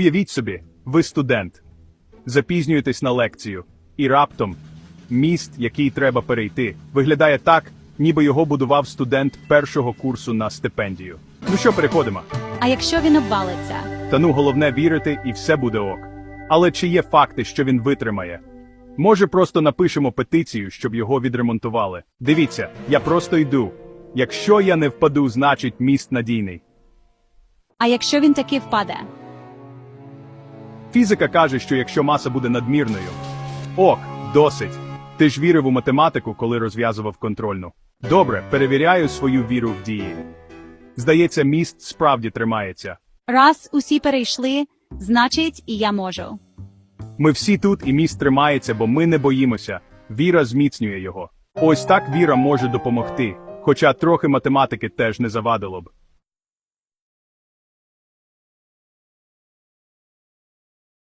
Уявіть собі, ви студент, запізнюєтесь на лекцію, і раптом міст, який треба перейти, виглядає так, ніби його будував студент першого курсу на стипендію. Ну що, переходимо? А якщо він обвалиться? Та ну головне вірити, і все буде ок. Але чи є факти, що він витримає? Може, просто напишемо петицію, щоб його відремонтували. Дивіться, я просто йду. Якщо я не впаду, значить міст надійний. А якщо він таки впаде? Фізика каже, що якщо маса буде надмірною. Ок, досить. Ти ж вірив у математику, коли розв'язував контрольну. Добре, перевіряю свою віру в дії. Здається, міст справді тримається. Раз усі перейшли, значить, і я можу. Ми всі тут, і міст тримається, бо ми не боїмося. Віра зміцнює його. Ось так віра може допомогти, хоча трохи математики теж не завадило б.